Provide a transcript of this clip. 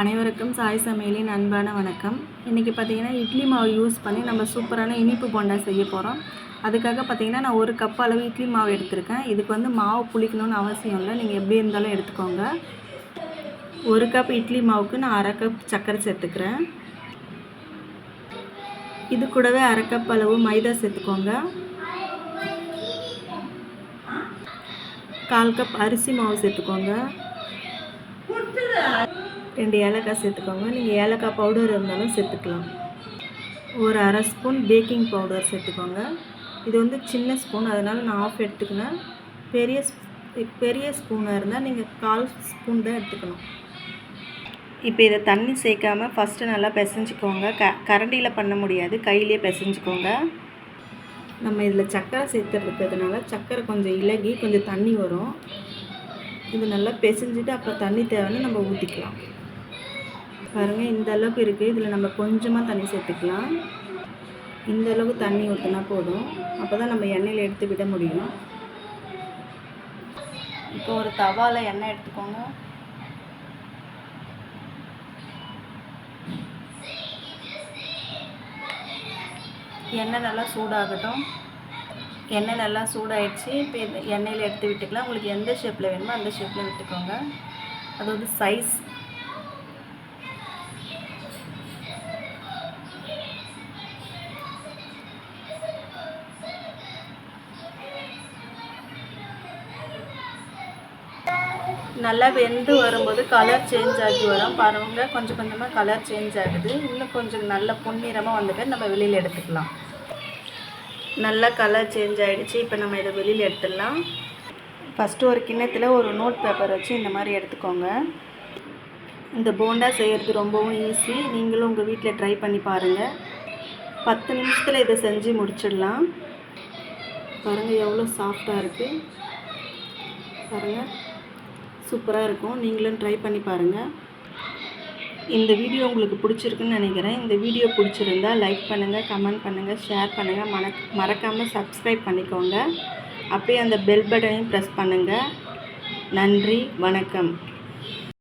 அனைவருக்கும் சாய் சமையலின் அன்பான வணக்கம். இன்றைக்கி பார்த்தீங்கன்னா இட்லி மாவு யூஸ் பண்ணி நம்ம சூப்பரான இனிப்பு போண்டா செய்ய போகிறோம் அதுக்காக பார்த்தீங்கன்னா நான் ஒரு கப் அளவு இட்லி மாவு எடுத்திருக்கேன். இதுக்கு வந்து மாவு புளிக்கணும்னு அவசியம் இல்லை. நீங்கள் எப்படி இருந்தாலும் எடுத்துக்கோங்க. ஒரு கப் இட்லி மாவுக்கு நான் அரை கப் சர்க்கரை சேர்த்துக்கிறேன். இது கூடவே அரை கப் அளவு மைதா சேர்த்துக்கோங்க. கால் கப் அரிசி மாவு சேர்த்துக்கோங்க. ரெண்டு ஏலக்காய் சேர்த்துக்கோங்க. நீங்கள் ஏலக்காய் பவுடர் இருந்தாலும் சேர்த்துக்கலாம். ஒரு அரை ஸ்பூன் பேக்கிங் பவுடர் சேர்த்துக்கோங்க. இது வந்து சின்ன ஸ்பூன் அதனால் நான் ஆஃப் எடுத்துக்கினேன் பெரிய பெரிய ஸ்பூனாக இருந்தால் நீங்கள் கால் ஸ்பூன் தான் எடுத்துக்கணும். இப்போ இதை தண்ணி சேர்க்காமல் ஃபஸ்ட்டு நல்லா பிசைஞ்சிக்கோங்க. க கரண்டியில் பண்ண முடியாது. கையிலே பிசைஞ்சிக்கோங்க. நம்ம இதில் சக்கரை சேர்த்துருக்கிறதுனால சக்கரை கொஞ்சம் இலகி கொஞ்சம் தண்ணி வரும். இது நல்லா பிசைஞ்சிட்டு அப்புறம் தண்ணி தேவைன்னு நம்ம ஊற்றிக்கலாம் பாருங்கள் இந்த அளவுக்கு இருக்குது இதில் நம்ம கொஞ்சமாக தண்ணி சேர்த்துக்கலாம். இந்த அளவுக்கு தண்ணி ஊற்றினா போதும். அப்போ தான் நம்ம எண்ணெயில் எடுத்து விட முடியும். இப்போ ஒரு தவாவில் எண்ணெய் எடுத்துக்கோங்க. எண்ணெய் நல்லா சூடாகட்டும். எண்ணெய் நல்லா சூடாயிடுச்சு. இப்போ எண்ணெயில் எடுத்து விட்டுக்கலாம். உங்களுக்கு எந்த ஷேப்பில் வேணுமோ அந்த ஷேப்பில் விட்டுக்கோங்க. அது வந்து சைஸ் நல்லா வெந்து வரும்போது கலர் சேஞ்ச் ஆகி வரும். பாருங்க கொஞ்சம் கொஞ்சமாக கலர் சேஞ்ச் ஆகுது. இன்னும் கொஞ்சம் நல்ல பொன்னிறமாக வந்துட்டு நம்ம வெளியில் எடுத்துக்கலாம். நல்லா கலர் சேஞ்ச் ஆகிடுச்சு இப்போ நம்ம இதை வெளியில் எடுத்துடலாம். ஃபஸ்ட்டு ஒரு கிண்ணத்தில் ஒரு நோட் பேப்பர் வச்சு இந்த மாதிரி எடுத்துக்கோங்க. இந்த போண்டா செய்கிறது ரொம்பவும் ஈஸி நீங்களும் உங்கள் வீட்டில் ட்ரை பண்ணி பாருங்கள் பத்து நிமிஷத்தில் இதை செஞ்சு முடிச்சிடலாம். பாருங்கள் எவ்வளோ சாஃப்டாக இருக்குது பாருங்கள் சூப்பராக இருக்கும். நீங்களும் ட்ரை பண்ணி பாருங்கள் இந்த வீடியோ உங்களுக்கு பிடிச்சிருக்குன்னு நினைக்கிறேன். இந்த வீடியோ பிடிச்சிருந்தா லைக் பண்ணுங்கள் கமெண்ட் பண்ணுங்கள் ஷேர் பண்ணுங்கள் மறக் மறக்காமல் சப்ஸ்கிரைப் பண்ணிக்கோங்க. அப்படியே அந்த பெல் பட்டனையும் ப்ரெஸ் பண்ணுங்கள் நன்றி வணக்கம்.